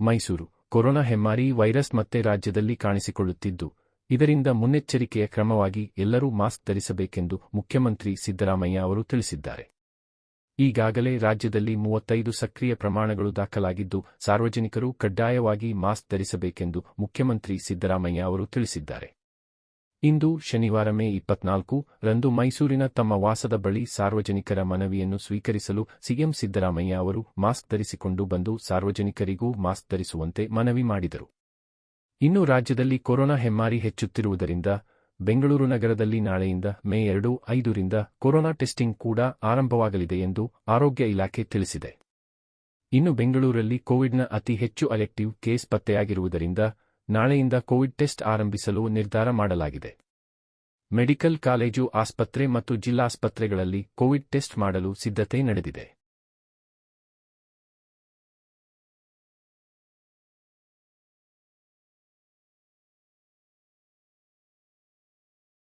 Mysuru. Corona ಹೆಮ್ಮಾರಿ virus ಮತ್ತೆ ರಾಜ್ಯದಲ್ಲಿ ಕಾಣಿಸಿಕೊಳ್ಳುತ್ತಿದ್ದು, ಇದರಿಂದ ಮುನ್ನೆಚ್ಚರಿಕೆಯ ಕ್ರಮವಾಗಿ ಎಲ್ಲರೂ ಮಾಸ್ಕ್ ಧರಿಸಬೇಕೆಂದು ಮುಖ್ಯಮಂತ್ರಿ ಸಿದ್ದರಾಮಯ್ಯ ಅವರು ತಿಳಿಸಿದ್ದಾರೆ. ಈಗಾಗಲೇ ರಾಜ್ಯದಲ್ಲಿ ಮೂವತ್ತೈದು ಸಕ್ರಿಯ ಪ್ರಮಾಣಗಳು ದಾಖಲಾಗಿದ್ದು, ಸಾರ್ವಜನಿಕರು ಕಡ್ಡಾಯವಾಗಿ ಮಾಸ್ಕ್ ಧರಿಸಬೇಕೆಂದು ಮುಖ್ಯಮಂತ್ರಿ ಸಿದ್ದರಾಮಯ್ಯ ಅವರು ತಿಳಿಸಿದ್ದಾರೆ. ಇಂದು ಶನಿವಾರ ಮೇ ಇಪ್ಪತ್ನಾಲ್ಕು ರಂದು ಮೈಸೂರಿನ ತಮ್ಮ ವಾಸದ ಬಳಿ ಸಾರ್ವಜನಿಕರ ಮನವಿಯನ್ನು ಸ್ವೀಕರಿಸಲು ಸಿಎಂ ಸಿದ್ದರಾಮಯ್ಯ ಅವರು ಮಾಸ್ಕ್ ಧರಿಸಿಕೊಂಡು ಬಂದು ಸಾರ್ವಜನಿಕರಿಗೂ ಮಾಸ್ಕ್ ಧರಿಸುವಂತೆ ಮನವಿ ಮಾಡಿದರು. ಇನ್ನು ರಾಜ್ಯದಲ್ಲಿ ಕೊರೋನಾ ಹೆಮ್ಮಾರಿ ಹೆಚ್ಚುತ್ತಿರುವುದರಿಂದ ಬೆಂಗಳೂರು ನಗರದಲ್ಲಿ ನಾಳೆಯಿಂದ ಮೇ ಎರಡು ಐದರಿಂದ ಕೊರೋನಾ ಟೆಸ್ಟಿಂಗ್ ಕೂಡ ಆರಂಭವಾಗಲಿದೆ ಎಂದು ಆರೋಗ್ಯ ಇಲಾಖೆ ತಿಳಿಸಿದೆ. ಇನ್ನು ಬೆಂಗಳೂರಲ್ಲಿ ಕೋವಿಡ್ನ ಅತಿ ಹೆಚ್ಚು ಅಲೆಕ್ಟಿವ್ ಕೇಸ್ ಪತ್ತೆಯಾಗಿರುವುದರಿಂದ ನಾಳೆಯಿಂದ ಕೋವಿಡ್ ಟೆಸ್ಟ್ ಆರಂಭಿಸಲು ನಿರ್ಧಾರ ಮಾಡಲಾಗಿದೆ. ಮೆಡಿಕಲ್ ಕಾಲೇಜು, ಆಸ್ಪತ್ರೆ ಮತ್ತು ಜಿಲ್ಲಾಸ್ಪತ್ರೆಗಳಲ್ಲಿ ಕೋವಿಡ್ ಟೆಸ್ಟ್ ಮಾಡಲು ಸಿದ್ಧತೆ ನಡೆದಿದೆ.